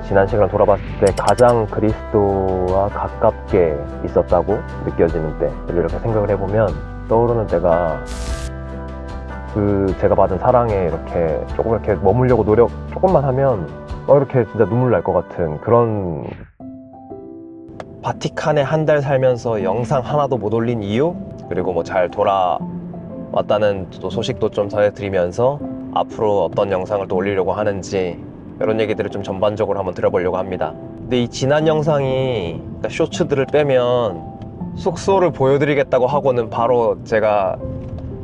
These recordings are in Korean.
지난 시간을 돌아봤을 때 가장 그리스도와 가깝게 있었다고 느껴지는 때 이렇게 생각을 해보면 떠오르는 때가 그 제가 받은 사랑에 이렇게 조금 이렇게 머물려고 노력 조금만 하면 어 이렇게 진짜 눈물 날 것 같은 그런 바티칸에 한 달 살면서 영상 하나도 못 올린 이유? 그리고 뭐 잘 돌아왔다는 또 소식도 좀 전해드리면서 앞으로 어떤 영상을 또 올리려고 하는지 이런 얘기들을 좀 전반적으로 한번 들어보려고 합니다. 근데 이 지난 영상이 그러니까 쇼츠들을 빼면 숙소를 보여드리겠다고 하고는 바로 제가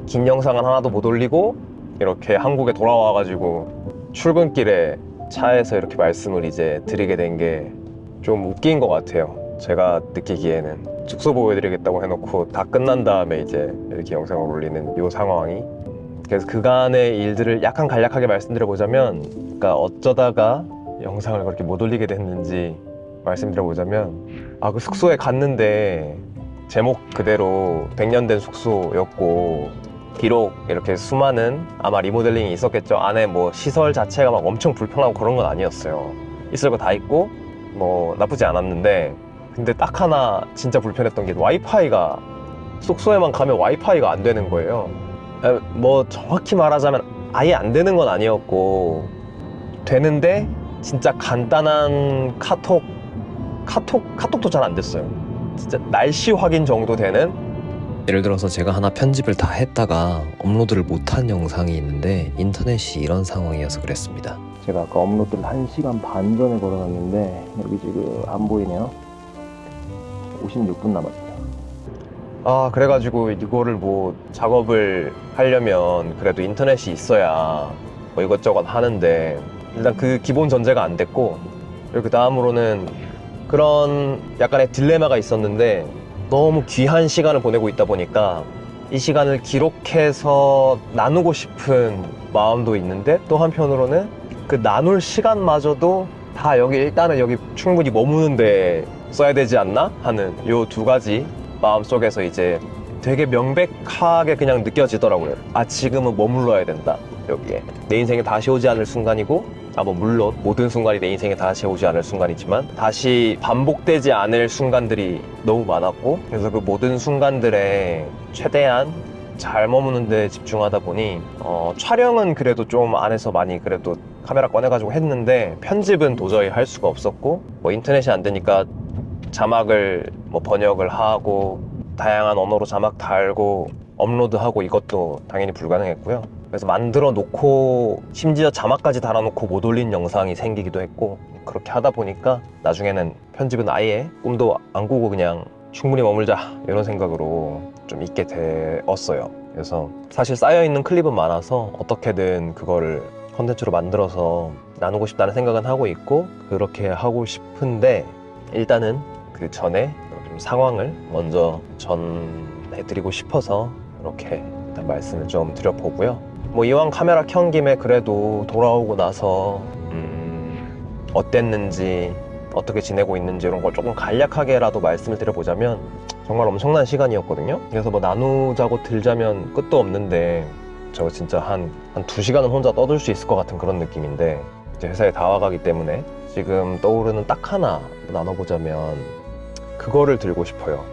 긴 영상은 하나도 못 올리고 이렇게 한국에 돌아와 가지고 출근길에 차에서 이렇게 말씀을 이제 드리게 된 게 좀 웃긴 것 같아요. 제가 느끼기에는 숙소 보여드리겠다고 해놓고 다 끝난 다음에 이제 이렇게 영상을 올리는 이 상황이 그래서 그간의 일들을 약간 간략하게 말씀드려보자면 그러니까 어쩌다가 영상을 그렇게 못 올리게 됐는지 말씀드려보자면 아 그 숙소에 갔는데 제목 그대로 100년 된 숙소였고 비록 이렇게 수많은 아마 리모델링이 있었겠죠. 안에 뭐 시설 자체가 막 엄청 불편하고 그런 건 아니었어요. 있을 거 다 있고 뭐 나쁘지 않았는데 근데 딱 하나 진짜 불편했던 게 와이파이가 숙소에만 가면 와이파이가 안 되는 거예요. 에, 뭐 정확히 말하자면 아예 안 되는 건 아니었고 되는데 진짜 간단한 카톡 카톡 카톡도 잘 안 됐어요. 진짜 날씨 확인 정도 되는? 예를 들어서 제가 하나 편집을 다 했다가 업로드를 못한 영상이 있는데 인터넷이 이런 상황이어서 그랬습니다. 제가 아까 업로드를 1시간 반 전에 걸어놨는데 여기 지금 안 보이네요. 56분 남았어요 아 그래가지고 이거를 뭐 작업을 하려면 그래도 인터넷이 있어야 뭐 이것저것 하는데 일단 그 기본 전제가 안 됐고 그리고 그 다음으로는 그런 약간의 딜레마가 있었는데 너무 귀한 시간을 보내고 있다 보니까 이 시간을 기록해서 나누고 싶은 마음도 있는데 또 한편으로는 그 나눌 시간마저도 다 여기 일단은 여기 충분히 머무는데 써야 되지 않나 하는 요 두 가지 마음 속에서 이제 되게 명백하게 그냥 느껴지더라고요. 아 지금은 머물러야 된다 여기에 내 인생에 다시 오지 않을 순간이고 아 뭐 물론 모든 순간이 내 인생에 다시 오지 않을 순간이지만 다시 반복되지 않을 순간들이 너무 많았고 그래서 그 모든 순간들에 최대한 잘 머무는 데 집중하다 보니 어, 촬영은 그래도 좀 안에서 많이 그래도 카메라 꺼내가지고 했는데 편집은 도저히 할 수가 없었고 뭐 인터넷이 안 되니까 자막을 뭐 번역을 하고 다양한 언어로 자막 달고 업로드하고 이것도 당연히 불가능했고요. 그래서 만들어 놓고 심지어 자막까지 달아놓고 못 올린 영상이 생기기도 했고 그렇게 하다 보니까 나중에는 편집은 아예 꿈도 안 꾸고 그냥 충분히 머물자 이런 생각으로 좀 있게 되었어요. 그래서 사실 쌓여있는 클립은 많아서 어떻게든 그거를 컨텐츠로 만들어서 나누고 싶다는 생각은 하고 있고 그렇게 하고 싶은데 일단은 그 전에 좀 상황을 먼저 전해드리고 싶어서 이렇게 일단 말씀을 좀 드려보고요. 뭐 이왕 카메라 켠 김에 그래도 돌아오고 나서 음, 어땠는지 어떻게 지내고 있는지 이런 걸 조금 간략하게라도 말씀을 드려보자면 정말 엄청난 시간이었거든요. 그래서 뭐 나누자고 들자면 끝도 없는데 저 진짜 한, 한 두 시간은 혼자 떠들 수 있을 것 같은 그런 느낌인데 이제 회사에 다 와가기 때문에 지금 떠오르는 딱 하나 나눠보자면 그거를 들고 싶어요.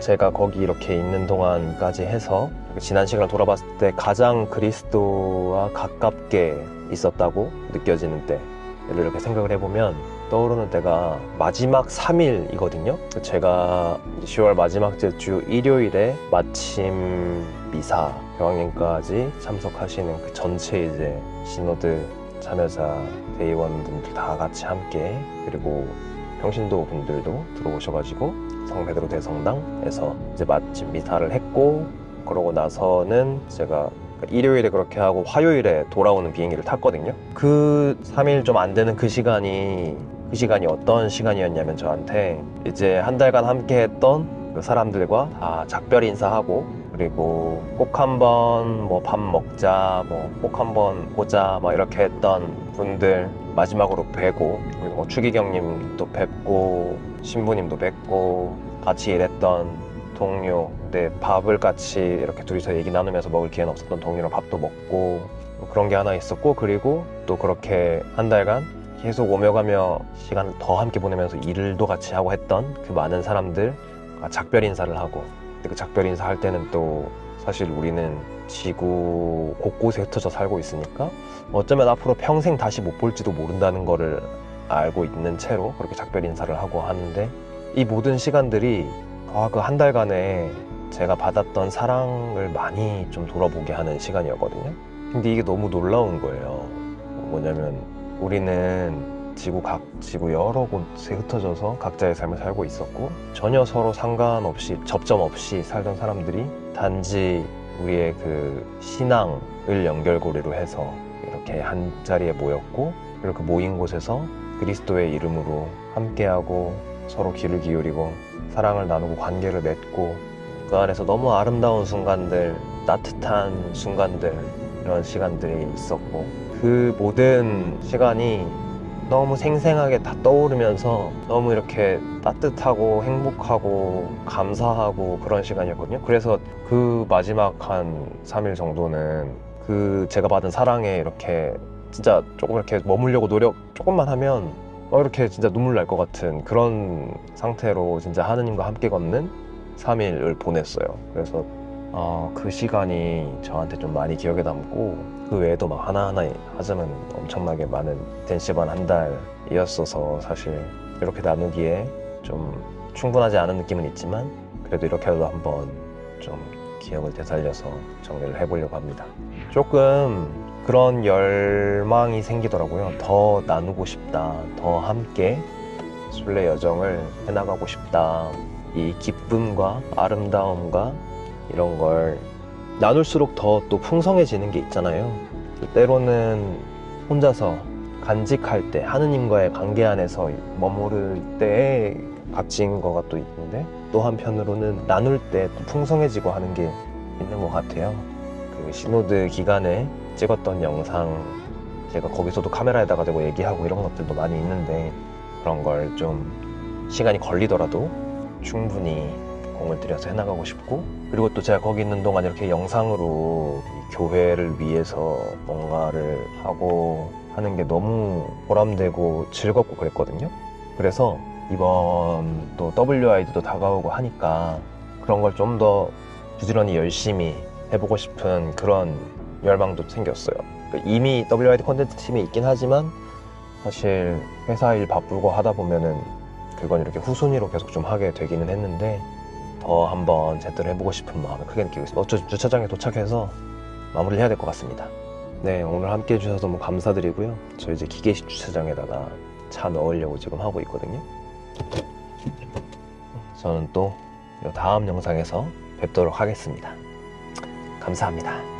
제가 거기 이렇게 있는 동안까지 해서 지난 시간을 돌아봤을 때 가장 그리스도와 가깝게 있었다고 느껴지는 때를 이렇게 생각을 해보면 떠오르는 때가 마지막 3일이거든요. 제가 10월 마지막 주 일요일에 마침 미사 병원님까지 참석하시는 그 전체 이제 신호드 참여자 대의원분들 다 같이 함께 그리고 평신도 분들도 들어오셔가지고 성베드로 대성당에서 이제 마침 미사를 했고 그러고 나서는 제가 일요일에 그렇게 하고 화요일에 돌아오는 비행기를 탔거든요. 그 3일 좀 안 되는 그 시간이 그 시간이 어떤 시간이었냐면 저한테 이제 한 달간 함께 했던 그 사람들과 다 작별 인사하고 그리고 꼭 한번 뭐 밥 먹자 뭐 꼭 한번 보자 막 이렇게 했던 분들 마지막으로 뵈고 그리고 뭐 추기경님도 뵙고 신부님도 뵙고 같이 일했던 동료 내 밥을 같이 이렇게 둘이서 얘기 나누면서 먹을 기회는 없었던 동료랑 밥도 먹고 뭐 그런 게 하나 있었고 그리고 또 그렇게 한 달간 계속 오며 가며 시간을 더 함께 보내면서 일도 같이 하고 했던 그 많은 사람들 작별 인사를 하고 그 작별 인사 할 때는 또 사실 우리는 지구 곳곳에 흩어져 살고 있으니까 어쩌면 앞으로 평생 다시 못 볼지도 모른다는 거를 알고 있는 채로 그렇게 작별 인사를 하고 하는데 이 모든 시간들이 아, 그 한 달간에 제가 받았던 사랑을 많이 좀 돌아보게 하는 시간이었거든요. 근데 이게 너무 놀라운 거예요. 뭐냐면 우리는 지구 각 지구 여러 곳에 흩어져서 각자의 삶을 살고 있었고 전혀 서로 상관없이 접점 없이 살던 사람들이 단지 우리의 그 신앙을 연결고리로 해서 이렇게 한 자리에 모였고 그리고 그 모인 곳에서 그리스도의 이름으로 함께하고 서로 귀를 기울이고 사랑을 나누고 관계를 맺고 그 안에서 너무 아름다운 순간들 따뜻한 순간들 이런 시간들이 있었고 그 모든 시간이 너무 생생하게 다 떠오르면서 너무 이렇게 따뜻하고 행복하고 감사하고 그런 시간이었거든요. 그래서 그 마지막 한 3일 정도는 그 제가 받은 사랑에 이렇게 진짜 조금 이렇게 머물려고 노력 조금만 하면 어, 이렇게 진짜 눈물 날 것 같은 그런 상태로 진짜 하느님과 함께 걷는 3일을 보냈어요. 그래서 어, 그 시간이 저한테 좀 많이 기억에 남고 그 외에도 막 하나하나 하자면 엄청나게 많은 텐시반 한 달이었어서 사실 이렇게 나누기에 좀 충분하지 않은 느낌은 있지만 그래도 이렇게라도 한번 좀 기억을 되살려서 정리를 해보려고 합니다. 조금 그런 열망이 생기더라고요. 더 나누고 싶다. 더 함께 순례 여정을 해나가고 싶다. 이 기쁨과 아름다움과 이런 걸 나눌수록 더 또 풍성해지는 게 있잖아요. 때로는 혼자서 간직할 때 하느님과의 관계 안에서 머무를 때의 값진 거가 또 있는데 또 한편으로는 나눌 때 또 풍성해지고 하는 게 있는 것 같아요. 그 신호드 기간에 찍었던 영상 제가 거기서도 카메라에다가 대고 얘기하고 이런 것들도 많이 있는데 그런 걸 좀 시간이 걸리더라도 충분히 공을 들여서 해나가고 싶고 그리고 또 제가 거기 있는 동안 이렇게 영상으로 이 교회를 위해서 뭔가를 하고 하는 게 너무 보람되고 즐겁고 그랬거든요. 그래서 이번 또 WID도 다가오고 하니까 그런 걸 좀 더 부지런히 열심히 해보고 싶은 그런 열망도 생겼어요. 그 이미 WID 콘텐츠 팀이 있긴 하지만 사실 회사 일 바쁘고 하다 보면은 그건 이렇게 후순위로 계속 좀 하게 되기는 했는데 더 한번 제대로 해보고 싶은 마음을 크게 느끼고 있습니다. 어쩌 주차장에 도착해서 마무리를 해야 될 것 같습니다. 네, 오늘 함께 해주셔서 너무 감사드리고요. 저 이제 기계식 주차장에다가 차 넣으려고 지금 하고 있거든요. 저는 또 다음 영상에서 뵙도록 하겠습니다. 감사합니다.